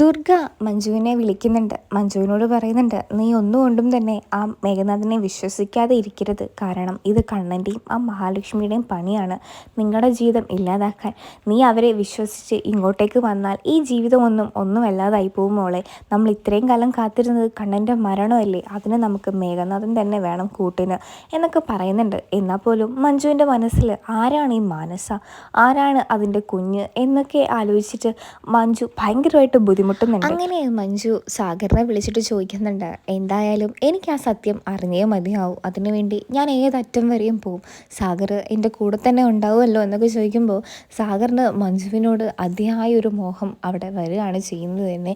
ദുർഗ മഞ്ജുവിനെ വിളിക്കുന്നുണ്ട്. മഞ്ജുവിനോട് പറയുന്നുണ്ട് നീ ഒന്നുകൊണ്ടും തന്നെ ആ മേഘനാഥിനെ വിശ്വസിക്കാതെ ഇരിക്കരുത്. കാരണം ഇത് കണ്ണന്റെയും ആ മഹാലക്ഷ്മിയുടെയും പണിയാണ്. നിങ്ങളുടെ ജീവിതം ഇല്ലാതാക്കാൻ നീ അവരെ വിശ്വസിച്ച് ഇങ്ങോട്ടേക്ക് വന്നാൽ ഈ ജീവിതമൊന്നും ഒന്നുമല്ലാതായി പോകും മോളെ. നമ്മൾ ഇത്രയും കാലം കാത്തിരുന്നത് കണ്ണന്റെ മരണമല്ലേ? അതിന് നമുക്ക് മേഘനാഥൻ തന്നെ വേണം കൂട്ടിന് എന്നൊക്കെ പറയുന്നുണ്ട്. എന്നാൽ പോലും മഞ്ജുവിന്റെ മനസ്സിൽ ആരാണ് ഈ മാനസ? ആരാണ് അതിന്റെ കുഞ്ഞ്? എന്നൊക്കെ ആലോചിച്ചിട്ട് മഞ്ജു ഭയങ്കരമായിട്ട് ബുദ്ധിമുട്ടുന്നുണ്ട്. അങ്ങനെ മഞ്ജു സാഗറിനെ വിളിച്ചിട്ട് ചോദിക്കുന്നുണ്ട്. എന്തായാലും എനിക്ക് ആ സത്യം അറിഞ്ഞേ മതിയാവും. അതിനുവേണ്ടി ഞാൻ ഏതറ്റം വരെയും പോവും. സാഗർ എന്റെ കൂടെ തന്നെ ഉണ്ടാവുമല്ലോ എന്നൊക്കെ ചോദിക്കുമ്പോൾ സാഗറിന് മഞ്ജുവിനോട് അതിയായ ഒരു മോഹം അവിടെ വരികയാണ് ചെയ്യുന്നത് തന്നെ.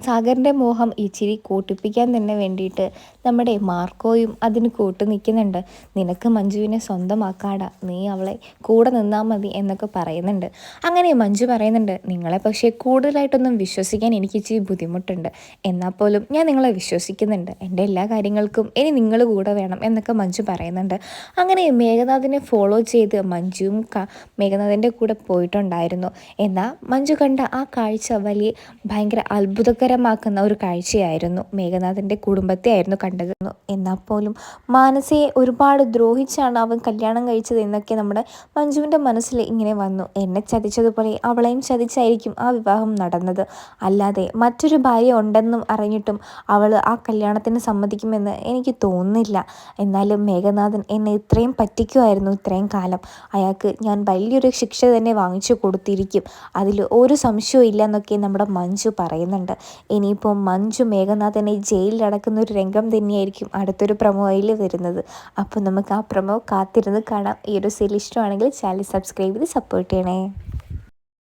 സാഗറിന്റെ മോഹം ഇച്ചിരി കൂട്ടിപ്പിക്കാൻ തന്നെ വേണ്ടിയിട്ട് നമ്മുടെ മാർക്കോയും അതിന് കൂട്ടു നിൽക്കുന്നുണ്ട്. നിനക്ക് മഞ്ജുവിനെ സ്വന്തമാക്കാടാ. നീ അവളെ കൂടെ നിന്നാൽ മതി എന്നൊക്കെ പറയുന്നുണ്ട്. അങ്ങനെ മഞ്ജു പറയുന്നുണ്ട് നിങ്ങളെ പക്ഷേ കൂടുതലായിട്ടൊന്നും വിശ്വസിക്കാൻ എനിക്ക് ഇച്ചിരി ബുദ്ധിമുട്ടുണ്ട്. എന്നാൽ പോലും ഞാൻ നിങ്ങളെ വിശ്വസിക്കുന്നുണ്ട്. എന്റെ എല്ലാ കാര്യങ്ങൾക്കും ഇനി നിങ്ങൾ കൂടെ വേണം എന്നൊക്കെ മഞ്ജു പറയുന്നുണ്ട്. അങ്ങനെ മേഘനാഥിനെ ഫോളോ ചെയ്ത് മഞ്ജുവും മേഘനാഥിന്റെ കൂടെ പോയിട്ടുണ്ടായിരുന്നു. എന്നാൽ മഞ്ജു കണ്ട ആ കാഴ്ച വലിയ ഭയങ്കര അത്ഭുതകര സങ്കടകരമാക്കുന്ന ഒരു കാഴ്ചയായിരുന്നു മേഘനാഥന്റെ കുടുംബത്തെ ആയിരുന്നു കണ്ടത്. എന്നാൽ പോലും മാനസയെ ഒരുപാട് ദ്രോഹിച്ചാണ് അവൻ കല്യാണം കഴിച്ചത് എന്നൊക്കെ നമ്മുടെ മഞ്ജുവിന്റെ മനസ്സിൽ ഇങ്ങനെ വന്നു. എന്നെ ചതിച്ചതുപോലെ അവളെയും ചതിച്ചായിരിക്കും ആ വിവാഹം നടന്നത്. അല്ലാതെ മറ്റൊരു ഭാര്യ ഉണ്ടെന്നും അറിഞ്ഞിട്ടും അവൾ ആ കല്യാണത്തിന് സമ്മതിക്കുമെന്ന് എനിക്ക് തോന്നുന്നില്ല. എന്നാലും മേഘനാഥൻ എന്നെ ഇത്രയും പറ്റിക്കുമായിരുന്നു ഇത്രയും കാലം. അയാൾക്ക് ഞാൻ വലിയൊരു ശിക്ഷ തന്നെ വാങ്ങിച്ചു കൊടുത്തിരിക്കും. അതിൽ ഒരു സംശയവും ഇല്ല എന്നൊക്കെ നമ്മുടെ മഞ്ജു പറയുന്നുണ്ട്. ഇനിയിപ്പോൾ മഞ്ജു മേഘനാഥനെ ജയിലിൽ അടക്കുന്ന ഒരു രംഗം തന്നെയായിരിക്കും അടുത്തൊരു പ്രൊമോയിൽ വരുന്നത്. അപ്പോൾ നമുക്ക് ആ പ്രൊമോ കാത്തിരുന്ന് കാണാം. ഈ ഒരു സീരിയൽ ഇഷ്ടമാണെങ്കിൽ ചാനൽ സബ്സ്ക്രൈബ് ചെയ്ത് സപ്പോർട്ട് ചെയ്യണേ.